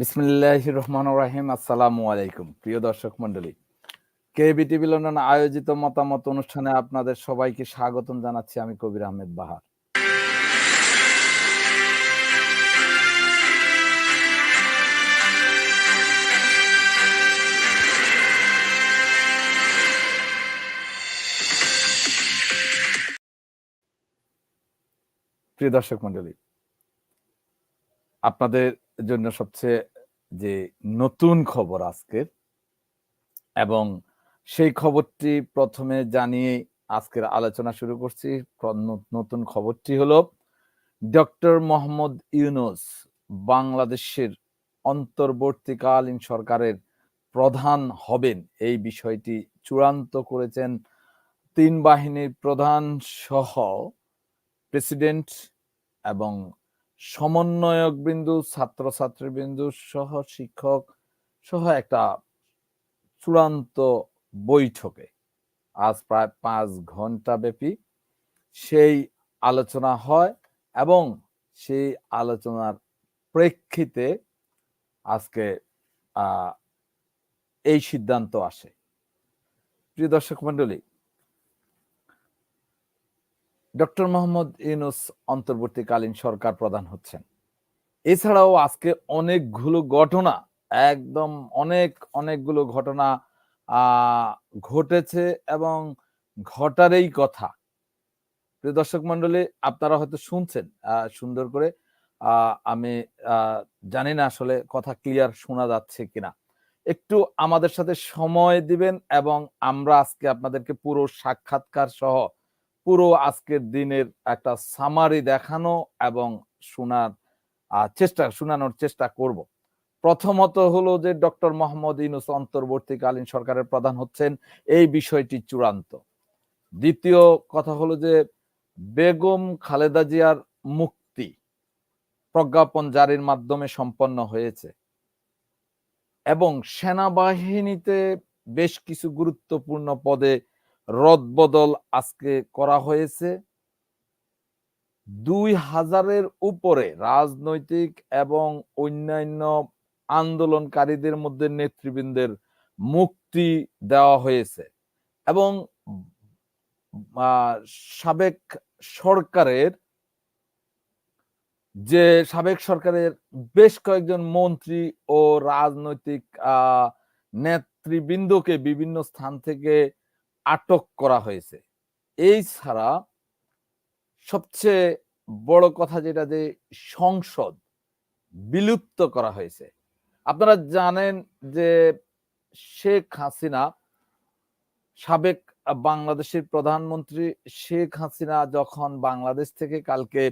বিসমিল্লাহ রহমান রাহিম আসসালামু আলাইকুম। প্রিয় দর্শক মন্ডলী কেবিটিভি লন্ডন আয়োজিত মতামত অনুষ্ঠানে আপনাদের সবাইকে স্বাগতম জানাচ্ছি আমি কবির আহমেদ বাহার। প্রিয় দর্শক মন্ডলী আপনাদের জন্য সবচেয়ে যে নতুন খবর আজকের এবং সেই খবরটি প্রথমে জানিয়ে আজকের আলোচনা শুরু করছি। নতুন খবরটি হলো, ডক্টর মোহাম্মদ ইউনুস বাংলাদেশের অন্তর্বর্তীকালীন সরকারের প্রধান হবেন। এই বিষয়টি চূড়ান্ত করেছেন তিন বাহিনীর প্রধান সহ, প্রেসিডেন্ট এবং সমন্বয়ক বিন্দু ছাত্রছাত্রী বিন্দু সহ শিক্ষক সহ একটা চূড়ান্ত বৈঠকে আজ প্রায় পাঁচ ঘণ্টা ব্যাপী সেই আলোচনা হয় এবং সেই আলোচনার প্রেক্ষিতে আজকে এই সিদ্ধান্ত আসে। প্রিয় দর্শক মন্ডলী ডক্টর মোহাম্মদ ইউনুস অন্তর্বর্তীকালীন সরকার প্রধান হচ্ছেন। এছাড়াও আজকে অনেকগুলো ঘটনা, একদম অনেক, অনেকগুলো ঘটনা ঘটেছে এবং ঘটারই কথা। প্রিয় দর্শক মন্ডলী আপনারা হয়তো শুনছেন সুন্দর করে আমি জানি না আসলে কথা ক্লিয়ার শোনা যাচ্ছে কিনা। একটু আমাদের সাথে সময় দিবেন এবং আমরা আজকে আপনাদেরকে পুরো সাক্ষাৎকার সহ পুরো আজকের দিনের একটা সামারি দেখানো এবং শোনার চেষ্টা, শোনানোর চেষ্টা করব। প্রথমত হলো যে ডক্টর মোহাম্মদ ইনুস অন্তর্বর্তীকালীন সরকারের প্রধান হচ্ছেন, এই বিষয়টি চূড়ান্ত। দ্বিতীয় কথা হলো যে বেগম খালেদা জিয়ার মুক্তি প্রজ্ঞাপন জারির মাধ্যমে সম্পন্ন হয়েছে এবং সেনাবাহিনীতে বেশ কিছু গুরুত্বপূর্ণ পদে রদবদল আজকে করা হয়েছে। দুই হাজারের উপরে রাজনৈতিক এবং অন্যান্য আন্দোলনকারীদের মধ্যে নেতৃবৃন্দের মুক্তি দেওয়া হয়েছে এবং সাবেক সরকারের যে সাবেক সরকারের বেশ কয়েকজন মন্ত্রী ও রাজনৈতিক নেতৃবৃন্দকে বিভিন্ন স্থান থেকে আটক করা হয়েছে। এই ছাড়া সবচেয়ে বড় কথা যেটা যে সংসদ বিলুপ্ত করা হয়েছে। আপনারা জানেন যে শেখ হাসিনা, সাবেক বাংলাদেশের প্রধানমন্ত্রী শেখ হাসিনা যখন বাংলাদেশ থেকে কালকে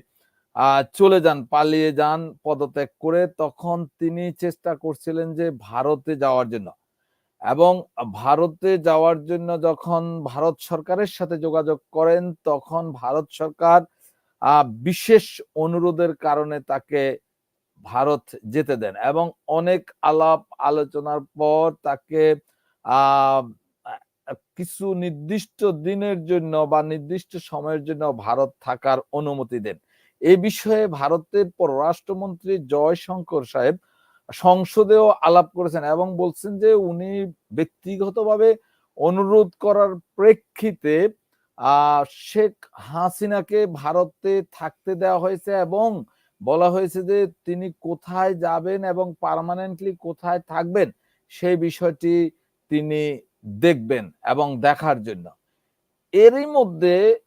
চলে যান, পালিয়ে যান পদত্যাগ করে, তখন তিনি চেষ্টা করছিলেন যে ভারতে যাওয়ার জন্য। এবং ভারতে যাওয়ার জন্য যখন ভারত সরকারের সাথে যোগাযোগ করেন, তখন ভারত সরকার বিশেষ অনুরোধের কারণে তাকে ভারত যেতে দেন এবং অনেক আলাপ আলোচনার পর তাকে কিছু নির্দিষ্ট দিনের জন্য বা নির্দিষ্ট সময়ের জন্য ভারত থাকার অনুমতি দেন। এ বিষয়ে ভারতের পররাষ্ট্রমন্ত্রী জয়শঙ্কর সাহেব সংসদেও আলাপ করেছেন এবং বলছেন যে উনি ব্যক্তিগতভাবে অনুরোধ করার প্রেক্ষিতে শেখ হাসিনাকে ভারতে থাকতে দেওয়া হয়েছে এবং বলা হয়েছে যে তিনি কোথায় যাবেন এবং পারমানেন্টলি কোথায় থাকবেন সেই বিষয়টি তিনি দেখবেন এবং দেখার জন্য। এরই মধ্যে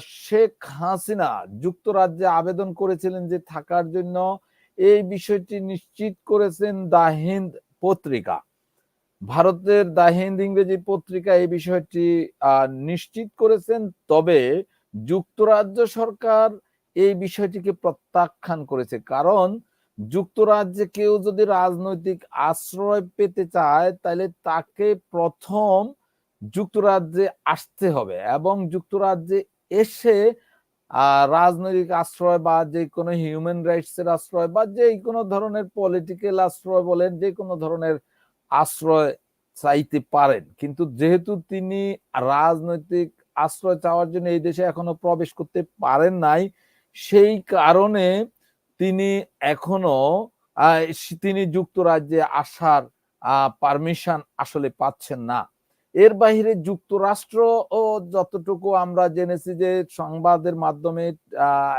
শেখ হাসিনা যুক্তরাজ্যে আবেদন করেছিলেন যে থাকার জন্য এই বিষয়টি নিশ্চিত করেছেন দা হিন্দ পত্রিকা। ভারতের দা হিন্দ ইংরেজি পত্রিকা এই বিষয়টি নিশ্চিত করেছেন, তবে যুক্তরাজ্য সরকার এই বিষয়টিকে প্রত্যাখ্যান করেছে। কারণ যুক্তরাজ্যে কেউ যদি রাজনৈতিক আশ্রয় পেতে চায়, তাহলে তাকে প্রথম যুক্তরাজ্যে আসতে হবে এবং যুক্তরাজ্যে এসে রাজনৈতিক আশ্রয় বা যে কোনো হিউম্যান রাইটস এর আশ্রয় বা যে কোনো ধরনের পলিটিক্যাল আশ্রয় বলেন, যে কোনো ধরনের আশ্রয় চাইতে পারেন। কিন্তু যেহেতু তিনি রাজনৈতিক আশ্রয় চাওয়ার জন্য এই দেশে এখনও প্রবেশ করতে পারেন নাই, সেই কারণে তিনি এখনও তিনি যুক্তরাজ্যে আসার পারমিশন আসলে পাচ্ছেন না। এর বাইরে যুক্তরাষ্ট্র ও যতটুকু আমরা জেনেছি যে সংবাদের মাধ্যমে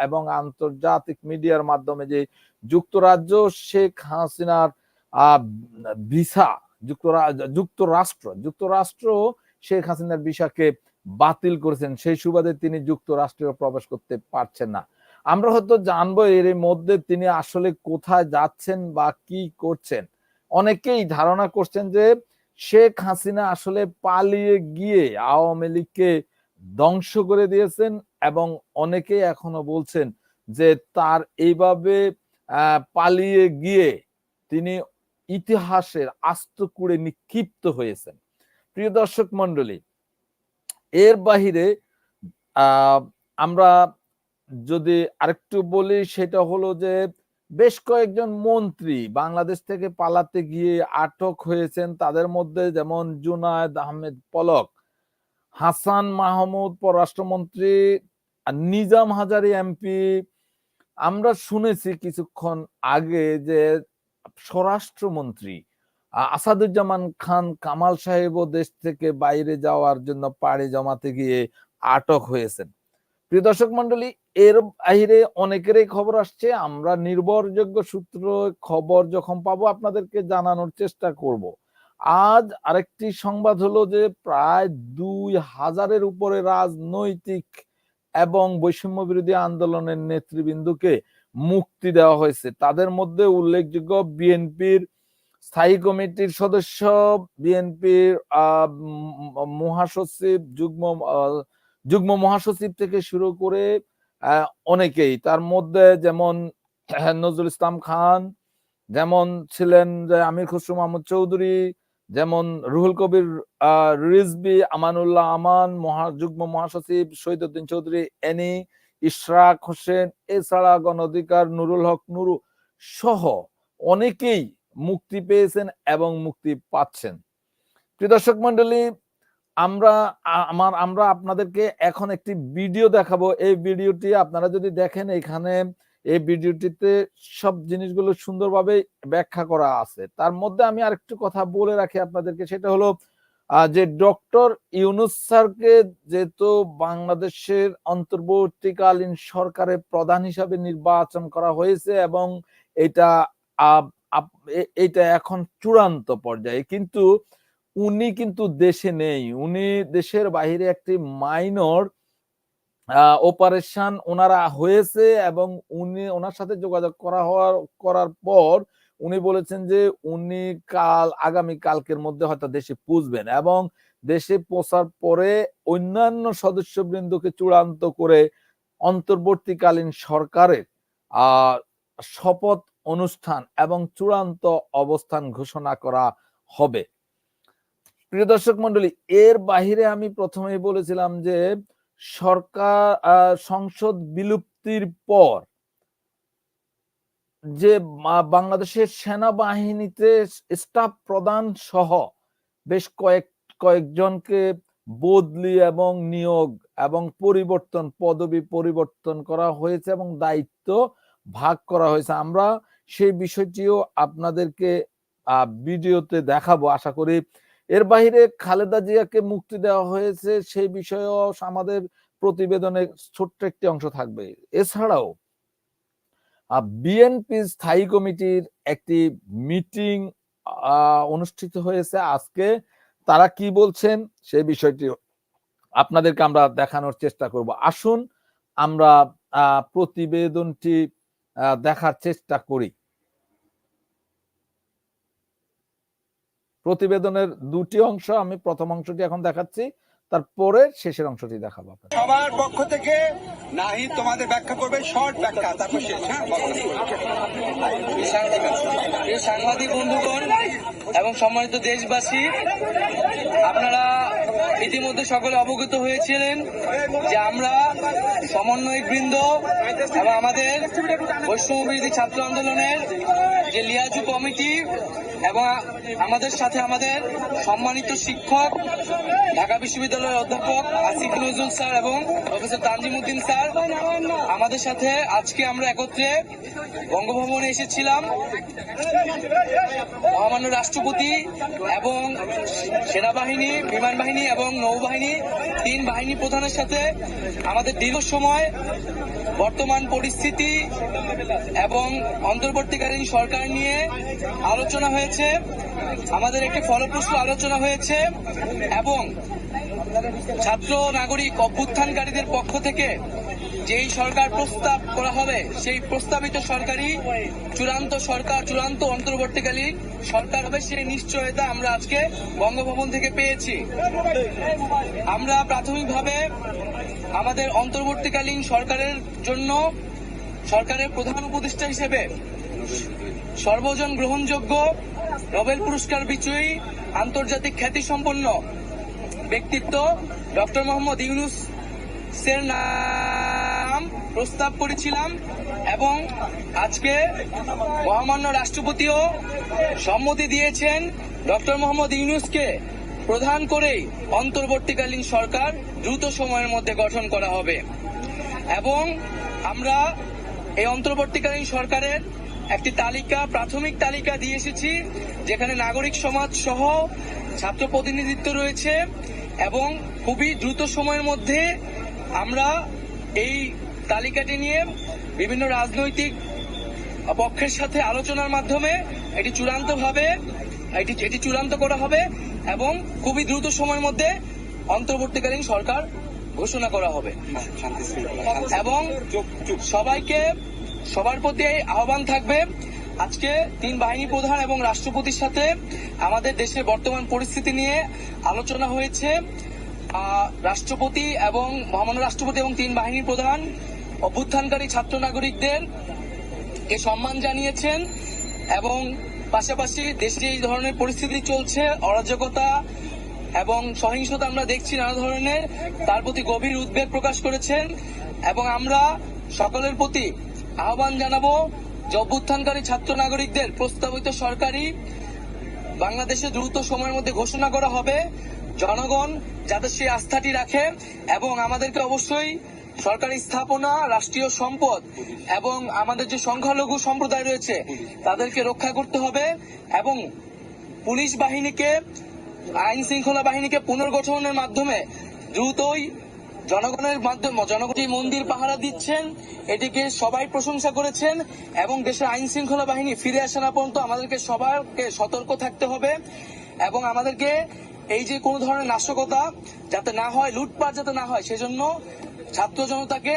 এবং আন্তর্জাতিক মিডিয়ার মাধ্যমে যে যুক্তরাজ্য শেখ হাসিনার ভিসা, যুক্তরা- যুক্তরাষ্ট্র যুক্তরাষ্ট্র শেখ হাসিনার ভিসাকে বাতিল করেছেন। সেই সুবাদে তিনি যুক্তরাষ্ট্রে প্রবেশ করতে পারছেন না। আমরা হয়তো জানব এর মধ্যে তিনি আসলে কোথায় যাচ্ছেন বা কি করছেন। অনেকেই ধারণা করছেন যে শেখ হাসিনা আসলে পালিয়ে গিয়ে আওয়ামী লীগকে ধ্বংস করে দিয়েছেন এবং অনেকেই এখনও বলছেন যে তার এইভাবে পালিয়ে গিয়ে তিনি ইতিহাসের আস্ত কুড়ে নিক্ষিপ্ত হয়েছেন। প্রিয় দর্শক মন্ডলী এর বাহিরে আমরা যদি আরেকটু বলি সেটা হলো যে বেশ কয়েকজন মন্ত্রী বাংলাদেশ থেকে পালাতে গিয়ে আটক হয়েছেন। তাদের মধ্যে যেমন জুনায়দ আহমেদ পলক, হাসান মাহমুদ পররাষ্ট্রমন্ত্রী, আর নিজাম হাজারি এমপি। আমরা শুনেছি কিছুক্ষণ আগে যে স্বরাষ্ট্রমন্ত্রী আসাদুজ্জামান খান কামাল সাহেবও দেশ থেকে বাইরে যাওয়ার জন্য পাড়ি জমাতে গিয়ে আটক হয়েছেন। প্রিয় দর্শক মন্ডলী এর বাহিরে অনেকেরই খবর আসছে। আমরা নির্ভরযোগ্য সূত্র খবর যখন পাবো আপনাদেরকে জানানোর চেষ্টা করব। আজ আরেকটি সংবাদ হলো যে প্রায় দুই হাজারের উপরে রাজনৈতিক এবং বৈষম্য বিরোধী আন্দোলনের নেতৃবৃন্দকে মুক্তি দেওয়া হয়েছে। তাদের মধ্যে উল্লেখযোগ্য বিএনপির স্থায়ী কমিটির সদস্য বিএনপির মহাসচিব যুগ্ম আহ, যুগ্ম মহাসচিব থেকে শুরু করে অনেকেই। তার মধ্যে যেমন নজরুল ইসলাম খান, যেমন ছিলেন যে আমির খসরু মাহমুদ চৌধুরী, যেমন রুহুল কবির রিজবি, আমানুল্লাহ আমান, মহা, যুগ্ম মহাসচিব শহীদুদ্দিন চৌধুরী, এনি, ইশরাক হোসেন, এছাড়া গণ অধিকার, নুরুল হক, নুরু সহ অনেকেই মুক্তি পেয়েছেন এবং মুক্তি পাচ্ছেন। প্রিয় দর্শক মন্ডলী আমরা আমার, আমরা আপনাদেরকে এখন একটি ভিডিও দেখাবো। এই ভিডিওটি আপনারা যদি দেখেন, এখানে এই ভিডিওটিতে সব জিনিসগুলো সুন্দরভাবে ব্যাখ্যা করা আছে। তার মধ্যে আমি আরেকটু কথা বলে রাখি আপনাদেরকে, সেটা হলো যে ডক্টর ইউনুস স্যারকে যেহেতু বাংলাদেশের অন্তর্বর্তীকালীন সরকারের প্রধান হিসাবে নির্বাচন করা হয়েছে এবং এটা এটা এখন চূড়ান্ত পর্যায়ে। কিন্তু উনি কিন্তু দেশে নেই। উনি দেশের বাইরে একটি মাইনর অপারেশন ওনারা হয়েছে এবং উনি, ওনার সাথে যোগাযোগ করা হওয়ার, করার পর উনি বলেছেন যে উনি কাল, আগামী কালকের মধ্যে হয়তো দেশে পুষবেন এবং দেশে পৌঁছার পরে অন্যান্য সদস্যবৃন্দকে চূড়ান্ত করে অন্তর্বর্তীকালীন সরকারের শপথ অনুষ্ঠান এবং চূড়ান্ত অবস্থান ঘোষণা করা হবে। প্রিয় দর্শক মন্ডলী, এর বাহিরে আমি প্রথমেই বলেছিলাম যে সরকার সংসদ বিলুপ্তির পর যে বাংলাদেশের সেনাবাহিনীতে স্টাফ প্রদান সহ বেশ কয়েক, কয়েকজনকে বদলি এবং নিয়োগ এবং পরিবর্তন, পদবি পরিবর্তন করা হয়েছে এবং দায়িত্ব ভাগ করা হয়েছে। আমরা সেই বিষয়টিও আপনাদেরকে ভিডিওতে দেখাবো। আশা করি এর বাইরে খালেদা জিয়াকে মুক্তি দেওয়া হয়েছে, সেই বিষয়েও আমাদের প্রতিবেদনে ছোট্ট একটি অংশ থাকবে। এছাড়াও বিএনপি স্থায়ী কমিটির একটি মিটিং অনুষ্ঠিত হয়েছে আজকে। তারা কি বলছেন সেই বিষয়টি আপনাদেরকে আমরা দেখানোর চেষ্টা করব। আসুন আমরা প্রতিবেদনটি দেখার চেষ্টা করি। প্রতিবেদনের দুটি অংশ আমি প্রথম অংশটি এখন দেখাচ্ছি, তারপরে শেষের অংশটি দেখাবো সবার পক্ষ থেকে নাহি তোমাদের ব্যাখ্যা করবে, শর্ট ব্যাখ্যা, তারপর শেষ হ্যাঁ? সাংবাদিক বন্ধুগণ এবং সম্মানিত দেশবাসী, আপনারা ইতিমধ্যে সকলে অবগত হয়েছিলেন যে আমরা সমন্বয়ক বৃন্দ এবং আমাদের বিরোধী ছাত্র আন্দোলনের যে লিয়াজু কমিটি এবং আমাদের সাথে আমাদের সম্মানিত শিক্ষক, ঢাকা বিশ্ববিদ্যালয়ের অধ্যাপক আসিফ নজরুল স্যার এবং প্রফেসর তানজিমুদ্দিন স্যার আমাদের সাথে আজকে আমরা একত্রে বঙ্গভবনে এসেছিলাম। মহামান্য রাষ্ট্রপতি এবং সেনাবাহিনী, বিমান বাহিনী এবং নৌবাহিনী, তিন বাহিনী প্রধানের সাথে আমাদের দীর্ঘ সময় বর্তমান পরিস্থিতি এবং অন্তর্বর্তীকালীন সরকার নিয়ে আলোচনা হয়েছে, আমাদের একটি ফলপ্রসূ আলোচনা হয়েছে এবং ছাত্র নাগরিক অভ্যুত্থানকারীদের পক্ষ থেকে যেই সরকার প্রস্তাব করা হবে, সেই প্রস্তাবিত সরকারি চূড়ান্ত সরকার, চূড়ান্ত অন্তর্বর্তীকালীন সরকার হবে, সেই নিশ্চয়তা আমরা আজকে বঙ্গভবন থেকে পেয়েছি। আমরা প্রাথমিকভাবে আমাদের অন্তর্বর্তীকালীন সরকারের জন্য সরকারের প্রধান উপদেষ্টা হিসেবে সর্বজন গ্রহণযোগ্য নোবেল পুরস্কার বিজয়ী আন্তর্জাতিক খ্যাতিসম্পন্ন ব্যক্তিত্ব ডক্টর মোহাম্মদ ইউনুস এর নাম প্রস্তাব করেছিলাম এবং আজকে মহামান্য রাষ্ট্রপতিও সম্মতি দিয়েছেন ডক্টর মোহাম্মদ ইউনুসকে। প্রধান করেই অন্তর্বর্তীকালীন সরকার দ্রুত সময়ের মধ্যে গঠন করা হবে। এবং আমরা এই অন্তর্বর্তীকালীন সরকারের একটি তালিকা, প্রাথমিক তালিকা দিয়ে এসেছি, যেখানে নাগরিক সমাজ সহ ছাত্র প্রতিনিধিত্ব রয়েছে এবং খুবই দ্রুত সময়ের মধ্যে আমরা এই তালিকাটি নিয়ে বিভিন্ন রাজনৈতিক পক্ষের সাথে আলোচনার মাধ্যমে এটি চূড়ান্তভাবে, এটি এটি চূড়ান্ত করা হবে। এবং খুবই দ্রুত সময়ের মধ্যে অন্তর্বর্তীকালীন সরকার ঘোষণা করা হবে। এবং সবাইকে সবার প্রতি আহ্বান থাকবে। আজকে তিন বাহিনী প্রধান এবং রাষ্ট্রপতির সাথে আমাদের দেশের বর্তমান পরিস্থিতি নিয়ে আলোচনা হয়েছে। রাষ্ট্রপতি এবং মহামান্য রাষ্ট্রপতি এবং তিন বাহিনীর প্রধান অভ্যুত্থানকারী ছাত্র নাগরিকদের সম্মান জানিয়েছেন এবং পাশাপাশি দেশে এই ধরনের পরিস্থিতি চলছে, অরাজকতা এবং সহিংসতা আমরা দেখছি নানা ধরনের, তার প্রতি গভীর উদ্বেগ প্রকাশ করেছেন এবং আমরা সকলের প্রতি আহ্বান জানাব যে অভ্যুত্থানকারী ছাত্র নাগরিকদের প্রস্তাবিত সরকারি বাংলাদেশে দ্রুত সময়ের মধ্যে ঘোষণা করা হবে। জনগণ যাতে সেই আস্থাটি রাখে এবং আমাদেরকে অবশ্যই সরকারি স্থাপনা, রাষ্ট্রীয় সম্পদ এবং আমাদের যে সংখ্যালঘু সম্প্রদায় রয়েছে, তাদেরকে রক্ষা করতে হবে এবং পুলিশ বাহিনীকে, আইন শৃঙ্খলা বাহিনীকে পুনর্গঠনের মাধ্যমে দ্রুতই জনগণের মাধ্যমে জনগণ মন্দির পাহারা দিচ্ছেন, এটিকে সবাই প্রশংসা করেছেন এবং দেশের আইন শৃঙ্খলা বাহিনী ফিরে আসা না পর্যন্ত আমাদেরকে সবাইকে সতর্ক থাকতে হবে এবং আমাদেরকে এই যে কোনো ধরনের নাশকতা যাতে না হয়, লুটপাট যাতে না হয়, সেজন্য ছাত্র জনতাকে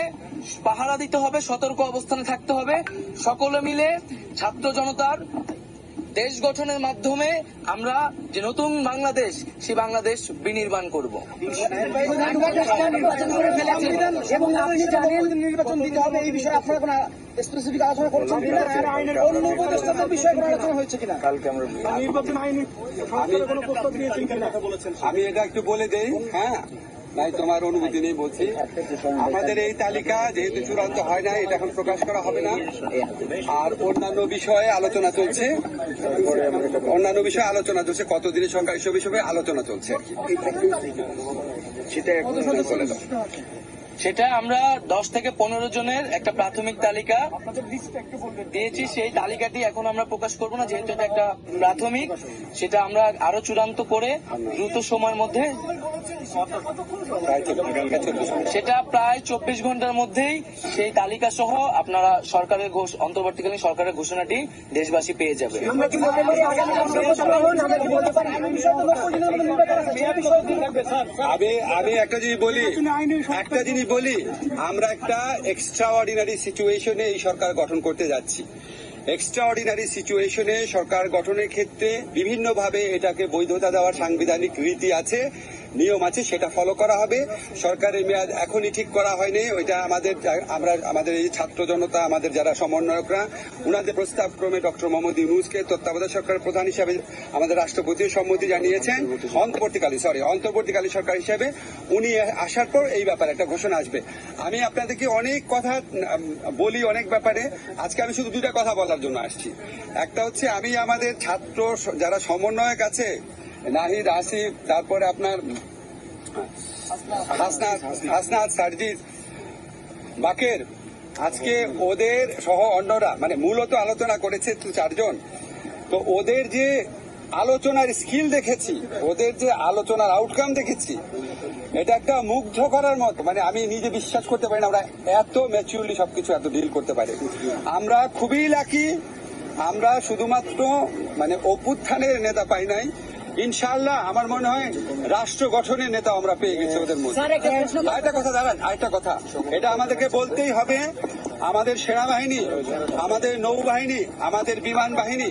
পাহারা দিতে হবে সতর্ক অবস্থানে থাকতে হবে। সকলে মিলে ছাত্র জনতার দেশ গঠনের মাধ্যমে আমরা যে নতুন বাংলাদেশ সেই বাংলাদেশ বিনির্মাণ করব। নির্বাচন করে ফেলেছেন এবং আপনি জানেন নির্বাচন দিতে হবে এই বিষয়ে আপনারা কোনো স্পেসিফিক আলোচনা করছেন কিনা? অন্য উপদেষ্টাদের বিষয়ে কোনো আলোচনা হয়েছে কিনা? নির্বাচন আইনি সংস্কারের কোনো প্রস্তাব দিয়েছেন কিনা? বলেছেন আমি এটা একটু বলে দেই হ্যাঁ? নাই তোমার অনুমতি নেই বলছি। আমাদের এই তালিকা যেহেতু চূড়ান্ত হয় না এটা এখন প্রকাশ করা হবে না। আর অন্যান্য বিষয়ে আলোচনা চলছে। অন্যান্য বিষয়ে আলোচনা চলছে। কতদিনের সংখ্যা এসব বিষয়ে আলোচনা চলছে। সেটা এখন বলে দাও। সেটা আমরা দশ থেকে পনেরো জনের একটা প্রাথমিক তালিকা দিয়েছি। সেই তালিকাটি এখন আমরা প্রকাশ করব না যেহেতু এটা একটা প্রাথমিক। সেটা আমরা আরও চূড়ান্ত করে দ্রুত সময়ের মধ্যে সেটা প্রায় চব্বিশ ঘণ্টার মধ্যেই সেই তালিকা সহ আপনারা সরকারের ঘোষ- অন্তর্বর্তীকালীন সরকারের ঘোষণাটি দেশবাসী পেয়ে যাবে। আমি একটা জিনিস বলি একটা জিনিস বলি আমরা একটা এক্সট্রা অর্ডিনারি সিচুয়েশনে এই সরকার গঠন করতে যাচ্ছি। এক্সট্রা অর্ডিনারি সিচুয়েশনে সরকার গঠনের ক্ষেত্রে বিভিন্নভাবে এটাকে বৈধতা দেওয়ার সাংবিধানিক রীতি আছে। নিয়ম আছে, সেটা ফলো করা হবে। সরকারের মেয়াদ এখনই ঠিক করা হয়নি। ওইটা আমাদের, আমরা, আমাদের এই ছাত্র জনতা, আমাদের যারা সমন্বয়করা, উনাদের প্রস্তাব ক্রমে ডক্টর মোহাম্মদ ইউনুসকে তত্ত্বাবধায়ক সরকারের প্রধান হিসাবে আমাদের রাষ্ট্রপতি সম্মতি জানিয়েছেন। অন্তর্বর্তীকালীন সরি অন্তর্বর্তীকালী সরকার হিসেবে উনি আসার পর এই ব্যাপারে একটা ঘোষণা আসবে। আমি আপনাদেরকে অনেক কথা বলি অনেক ব্যাপারে। আজকে আমি শুধু দুইটা কথা বলার জন্য আসছি। একটা হচ্ছে আমি আমাদের ছাত্র, যারা সমন্বয়ক আছে নাহিদ, আসিফ, তারপরে আপনার হাসনাত সার্জিদ বাকের। আজকে ওদের সহ অন্যরা মানে মূলত আলোচনা করেছে তো চারজন। তো ওদের যে আলোচনার স্কিল দেখেছি, ওদের যে আলোচনার আউটকাম দেখেছি, এটা একটা মুগ্ধ করার মতো। মানে আমি নিজে বিশ্বাস করতে পারি না আমরা এত ম্যাচিউরলি সবকিছু এত ডিল করতে পারি। আমরা খুবই লাকি আমরা শুধুমাত্র মানে অভ্যুত্থানের নেতা পাই নাই। ইনশাআল্লাহ আমার মনে হয় রাষ্ট্র গঠনের নেতা আমরা পেয়ে গেছি ওদের মধ্যে। আরেকটা কথা দাঁড়ান আরেকটা কথা। এটা আমাদেরকে বলতেই হবে আমাদের সেনাবাহিনী আমাদের নৌবাহিনী আমাদের বিমান বাহিনী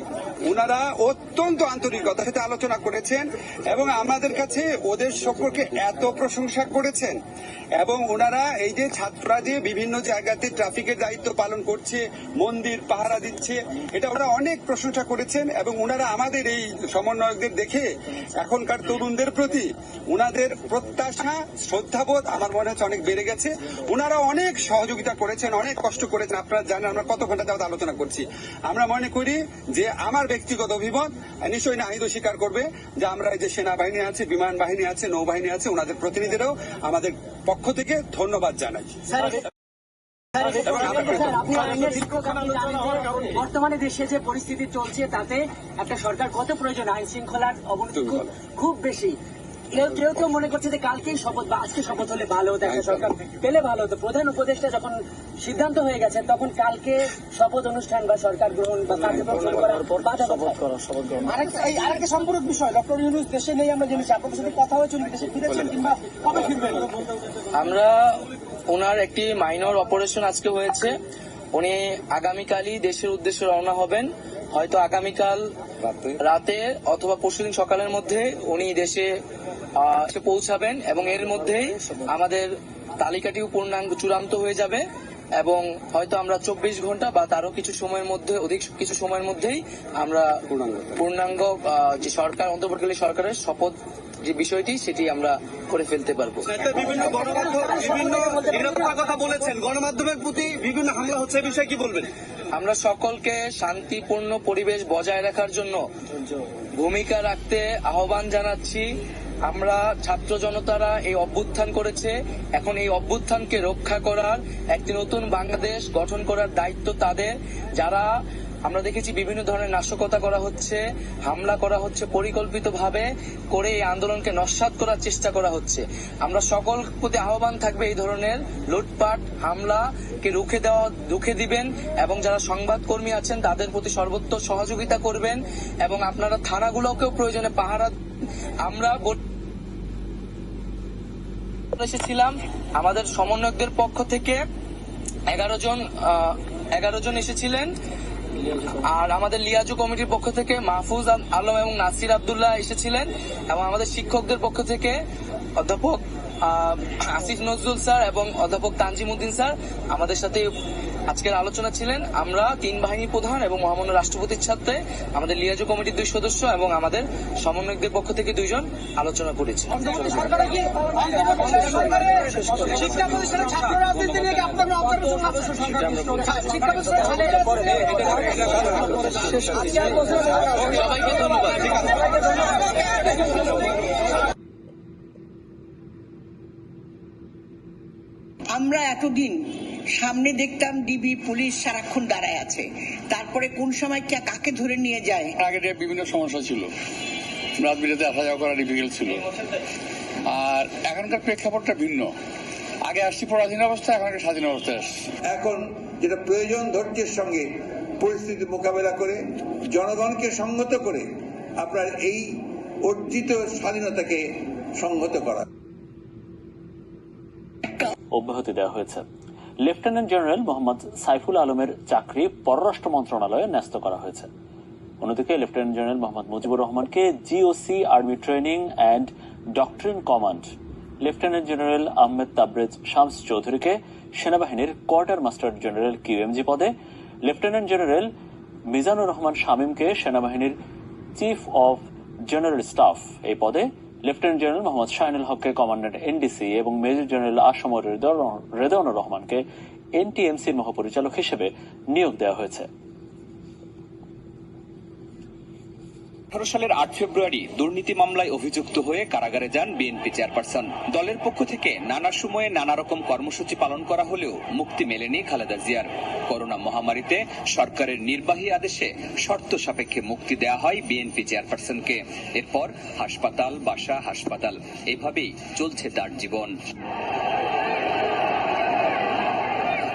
ওনারা অত্যন্ত আন্তরিকতার সাথে আলোচনা করেছেন এবং আমাদের কাছে ওদের সম্পর্কে এত প্রশংসা করেছেন। এবং ওনারা এই যে ছাত্ররা যে বিভিন্ন জায়গাতে ট্রাফিকের দায়িত্ব পালন করছে, মন্দির, পাহারা দিচ্ছে, এটা ওরা অনেক প্রশংসা করেছেন এবং ওনারা আমাদের এই সমন্বয়কদের দেখে এখনকার তরুণদের প্রতি ওনাদের প্রত্যাশা, শ্রদ্ধাবোধ আমার মনে হচ্ছে অনেক বেড়ে গেছে। ওনারা অনেক সহযোগিতা করেছেন, অনেক কষ্ট করেছেন। আপনারা জানেন আমরা কত ঘণ্টা যাবত আলোচনা করছি। আমরা মনে করি যে আমার ব্যক্তিগত অভিমত নিশ্চয়ই নাহিদ স্বীকার করবে যে আমরা এই যে সেনাবাহিনী আছে বিমান বাহিনী আছে নৌবাহিনী আছে ওনাদের প্রতিনিধিরাও আমাদের পক্ষ থেকে ধন্যবাদ জানাই। বর্তমানে দেশে যে পরিস্থিতি চলছে তাতে একটা সরকার কত প্রয়োজন? আইন শৃঙ্খলার অবনতি খুব বেশি। কেউ কেউ কেউ মনে করছে যে কালকেই শপথ বা আজকে শপথ হলে ভালো হতো একটা সরকার পেলে ভালো হতো। প্রধান উপদেষ্টা যখন সিদ্ধান্ত হয়ে গেছে তখন কালকে শপথ অনুষ্ঠান বা সরকার গ্রহণ বা কার্যক্রম শুরু করার পর বাধা কোথায়? আরেকটা এই আরেকটা সম্পূরক বিষয় ডক্টর ইউনুস দেশে নেই আমরা জেনেছি। আপনাদের সাথে কথা হয়েছে দেশে ফিরেছেন কিংবা কবে ফিরবেন? আমরা ওনার একটি মাইনর অপারেশন আজকে হয়েছে। উনি আগামীকালই দেশের উদ্দেশ্যে রওনা হবেন। হয়তো আগামীকাল রাতে অথবা পরশুদিন সকালের মধ্যে উনি দেশে পৌঁছাবেন এবং এর মধ্যেই আমাদের তালিকাটিও পূর্ণাঙ্গ চূড়ান্ত হয়ে যাবে এবং হয়তো আমরা চব্বিশ ঘণ্টা বা তারও কিছু সময়ের মধ্যে অধিক কিছু সময়ের মধ্যেই আমরা পূর্ণাঙ্গ। আহ, যে সরকার অন্তর্বর্তীকালীন সরকারের শপথ যে বিষয়টি সেটি আমরা করে ফেলতে পারব। বিভিন্ন গণমাধ্যম কথা বলেছেন। গণমাধ্যমের প্রতি বিভিন্ন হামলা হচ্ছে বিষয়ে কি বলবেন? আমরা সকলকে শান্তিপূর্ণ পরিবেশ বজায় রাখার জন্য ভূমিকা রাখতে আহ্বান জানাচ্ছি। আমরা ছাত্র জনতারা এই অভ্যুত্থান করেছে। এখন এই অভ্যুত্থানকে রক্ষা করার একটি নতুন বাংলাদেশ গঠন করার দায়িত্ব তাদের। যারা আমরা দেখেছি বিভিন্ন ধরনের নাশকতা করা হচ্ছে, হামলা করা হচ্ছে পরিকল্পিতভাবে করে এই আন্দোলনকে নস্বাত করার চেষ্টা করা হচ্ছে। আমরা সকল প্রতি আহ্বান থাকবে এই ধরনের লুটপাট, হামলাকে রুখে দেওয়া, রুখে দিবেন এবং যারা সংবাদকর্মী আছেন তাদের প্রতি সর্বোচ্চ সহযোগিতা করবেন এবং আপনারা থানাগুলোকেও প্রয়োজনে পাহারা আমরা গো- এসেছিলাম। আমাদের সমন্বয়কদের পক্ষ থেকে এগারো জন এগারো জন এসেছিলেন। আর আমাদের লিয়াজু কমিটির পক্ষ থেকে মাহফুজ আলম এবং নাসির আবদুল্লাহ এসেছিলেন এবং আমাদের শিক্ষকদের পক্ষ থেকে অধ্যাপক আসিফ নজরুল স্যার এবং অধ্যাপক তানজিম উদ্দিন স্যার আমাদের সাথে আজকের আলোচনা ছিলেন আমরা তিন বাহিনী প্রধান এবং মহামান্য রাষ্ট্রপতির সাথে আমাদের লিয়াজু কমিটির দুই সদস্য এবং আমাদের সমন্বয়কদের পক্ষ থেকে দুইজন আলোচনা করেছি। সরকারে কি অন্তর্বর্তী সরকারে শিক্ষা প্রতিষ্ঠানের ছাত্র রাজনীতি নিয়ে কি আপনার অবজারভেশন আছে শিক্ষা প্রতিষ্ঠানের সবাইকে ধন্যবাদ আমরা এতদিন সামনে দেখতাম ডিবি পুলিশ সারাক্ষণ দাঁড়ায় আছে। তারপরে কোন সময় কে কাকে ধরে নিয়ে যায়? আগে বিভিন্ন সমস্যা ছিল। রাত বিরাতে আসা যাওয়া করা ডিফিকাল্ট ছিল। আর এখনকার প্রেক্ষাপটটা ভিন্ন। আগে আসছি পরাধীন অবস্থা এখন একটা স্বাধীন অবস্থায় আসছি। এখন যেটা প্রয়োজন ধৈর্যের সঙ্গে পরিস্থিতি মোকাবেলা করে জনগণকে সংহত করে আপনার এই অর্জিত স্বাধীনতাকে সংহত করা। অব্যাহতি দেওয়া হয়েছে। লেফটেন্যান্ট জেনারেল মোহাম্মদ সাইফুল আলমের চাকরি পররাষ্ট্র মন্ত্রণালয়ে ন্যস্ত করা হয়েছে। অন্যদিকে লেফটেন্যান্ট জেনারেল মোহাম্মদ মুজিবুর রহমানকে GOC army training and doctrine command lieutenant general Ahmed Tabrez Shams চৌধুরীকে সেনাবাহিনীর কোয়ার্টার মাস্টার জেনারেল কিউএমজি পদে লেফটেন্যান্ট জেনারেল মিজানুর রহমান শামীমকে সেনাবাহিনীর চিফ অফ জেনারেল স্টাফ এই পদে লেফটেন্যান্ট জেনারেল মোহাম্মদ শাহিনুল হককে কমান্ড্যান্ট এনডিসি এবং মেজর জেনারেল আসম রেদানুর রহমানকে এনটিএমসির মহাপরিচালক হিসেবে নিয়োগ দেওয়া হয়েছে। আঠারো সালের আট ফেব্রুয়ারি দুর্নীতি মামলায় অভিযুক্ত হয়ে কারাগারে যান বিএনপি চেয়ারপারসন। দলের পক্ষ থেকে নানা সময়ে নানা রকম কর্মসূচি পালন করা হলেও মুক্তি মেলেনি খালেদা জিয়ার। করোনা মহামারীতে সরকারের নির্বাহী আদেশে শর্ত সাপেক্ষে মুক্তি দেওয়া হয় বিএনপি চেয়ারপারসনকে। এরপর হাসপাতাল, বাসা, হাসপাতাল। এভাবেই চলছে তার জীবন।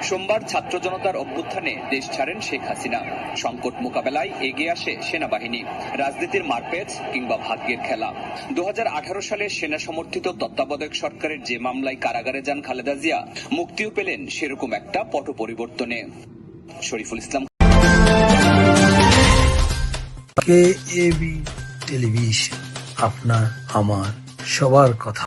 সোমবার ছাত্র জনতার অভ্যুত্থানে দেশ ছাড়েন শেখ হাসিনা। সংকট মোকাবেলায় এগিয়ে আসে সেনাবাহিনী, রাজনীতির মারপেচ কিংবা ভাগ্যের খেলা। দু সালে সেনা সমর্থিত তত্ত্বাবধায়ক সরকারের যে মামলায় কারাগারে যান খালেদা জিয়া, মুক্তিও পেলেন সেরকম একটা পট পরিবর্তনে শরীফুল ইসলাম টেলিভিশন, আপনার, আমার, সবার কথা।